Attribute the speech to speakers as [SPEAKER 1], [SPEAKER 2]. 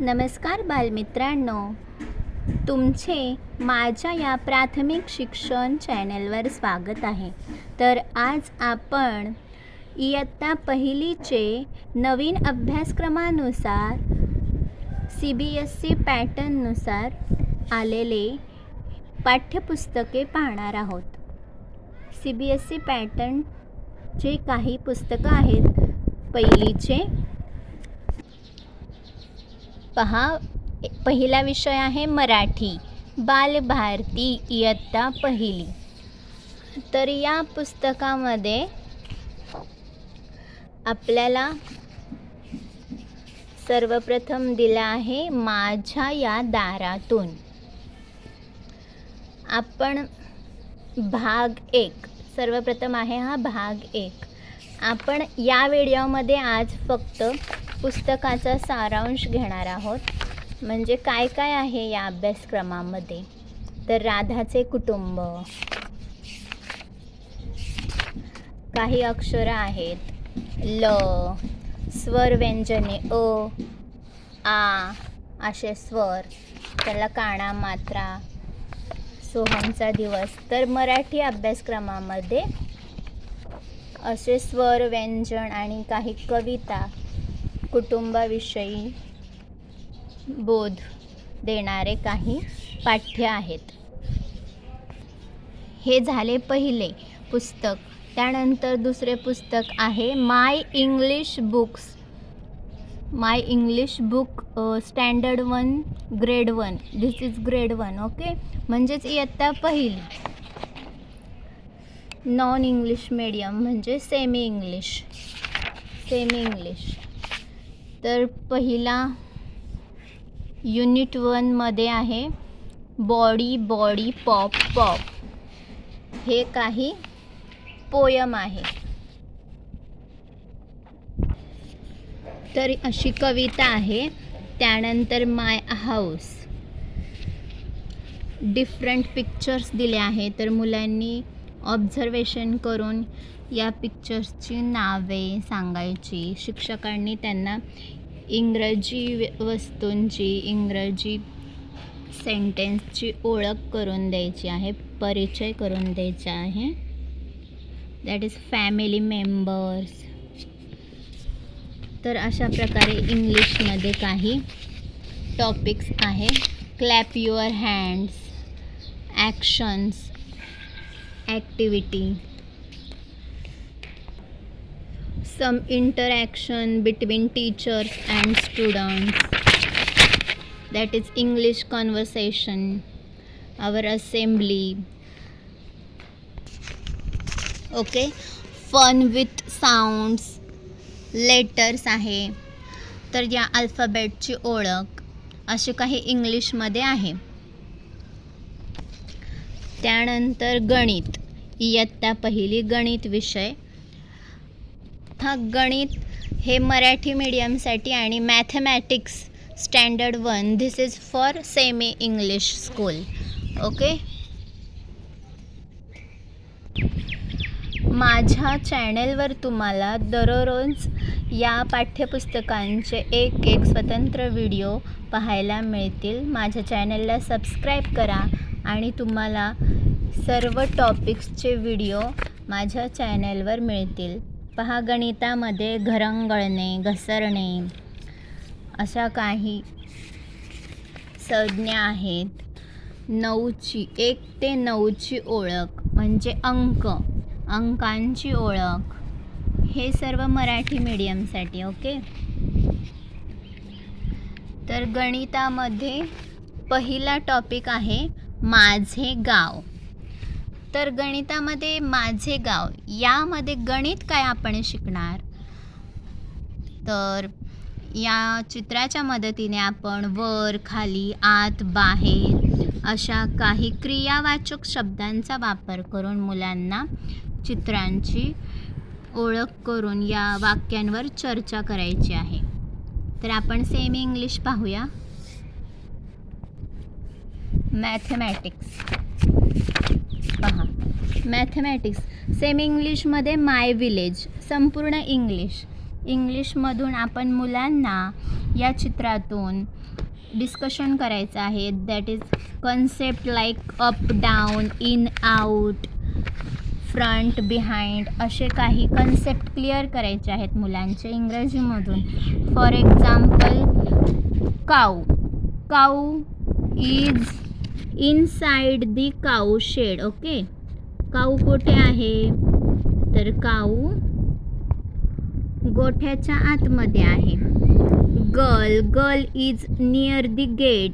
[SPEAKER 1] नमस्कार बालमित्रांनो. तुमचे माझ्या या प्राथमिक शिक्षण चॅनलवर स्वागत आहे. तर आज आपण इयत्ता पहिलीचे नवीन अभ्यासक्रमानुसार सी बी एस सी पॅटर्ननुसार आलेले पाठ्यपुस्तके पाहणार आहोत. सी बी एस सी पॅटर्नचे काही पुस्तकं आहेत. पहिलीचे पहा पहिला विषय आहे मराठी. बालभारती इयत्ता पहिली. तर या पुस्तकामध्ये आपल्याला सर्वप्रथम दिला आहे माझ्या या दारातून. आपण भाग एक सर्वप्रथम आहे हा भाग एक. आपण या व्हिडिओमध्ये आज फक्त पुस्तकाचा सारांश घेणार आहोत. म्हणजे काय काय आहे या अभ्यासक्रमामध्ये? तर राधाचे कुटुंब. काही अक्षरं आहेत. ल स्वर व्यंजने अ आ असे स्वर. त्याला काणा मात्रा सोहमचा दिवस. तर मराठी अभ्यासक्रमामध्ये असे स्वर व्यंजन आणि काही कविता कुटुंबाविषयी बोध देणारे काही पाठ्य आहेत. हे झाले पहिले पुस्तक. त्यानंतर दुसरे पुस्तक आहे my English books. My English book standard one grade one. This is grade one okay? म्हणजेच इयत्ता पहिली. नॉन इंग्लिश मीडियम म्हणजे सेमी इंग्लिश सेमी इंग्लिश तर पहिला युनिट वनमध्ये आहे बॉडी बॉडी पॉप पॉप हे काही पोयम आहे. तर अशी कविता आहे त्यानंतर माय हाऊस डिफरंट पिक्चर्स दिले आहे तर मुलांनी ऑब्झर्वेशन करून या पिक्चर्सची नावे सांगायची. शिक्षकांनी त्यांना इंग्रजी व- वस्तूंची इंग्रजी सेंटेन्सची ओळख करून द्यायची आहे परिचय करून द्यायचा आहे. दॅट इज फॅमिली मेंबर्स तर अशा प्रकारे इंग्लिशमध्ये काही टॉपिक्स आहे. Clap your hands actions activity some interaction between teachers and students that is english conversation our assembly okay fun with sounds letters आहे तर या अल्फाबेटची ओळख असे काही इंग्लिशमध्ये आहे त्यानंतर गणित इयत्ता पहिली गणित विषय हा गणित हे मराठी मीडियमसाठी आणि mathematics standard one this is for semi English school okay माझ्या चॅनेलवर तुम्हाला दररोज या पाठ्यपुस्तकांचे एक एक स्वतंत्र व्हिडिओ पाहायला मिळतील. माझ्या चॅनलला सबस्क्राईब करा आणि तुम्हाला सर्व टॉपिक्सचे व्हिडिओ माझ्या चॅनलवर मिळतील. पहा गणितामध्ये घरंगळणे घसरणे अशा काही संज्ञा आहेत. नऊची एक ते नऊची ओळख म्हणजे अंक. अंकांची ओळख. हे सर्व मराठी मीडियमसाठी ओके? तर गणितामध्ये पहिला टॉपिक आहे माझे गाव. तर गणितामध्ये माझे गाव यामध्ये गणित काय आपण शिकणार? तर या चित्राच्या मदतीने आपण वर खाली आत बाहेर अशा काही क्रियावाचक शब्दांचा वापर करून मुलांना चित्रांची ओळख करून या वाक्यांवर चर्चा करायची आहे. तर आपण सेमी इंग्लिश पाहूया. मॅथमॅटिक्स मॅथमॅटिक्स सेम इंग्लिशमध्ये माय विलेज संपूर्ण इंग्लिश इंग्लिशमधून आपण मुलांना या चित्रातून डिस्कशन करायचं आहे. That is concept like up down in out front behind असे काही कन्सेप्ट क्लिअर करायचे आहेत मुलांचे इंग्रजीमधून for example cow cow is inside the cow shed okay cow कोठे आहे? तर काऊ गोठ्याच्या आतमध्ये आहे. Girl girl is near the gate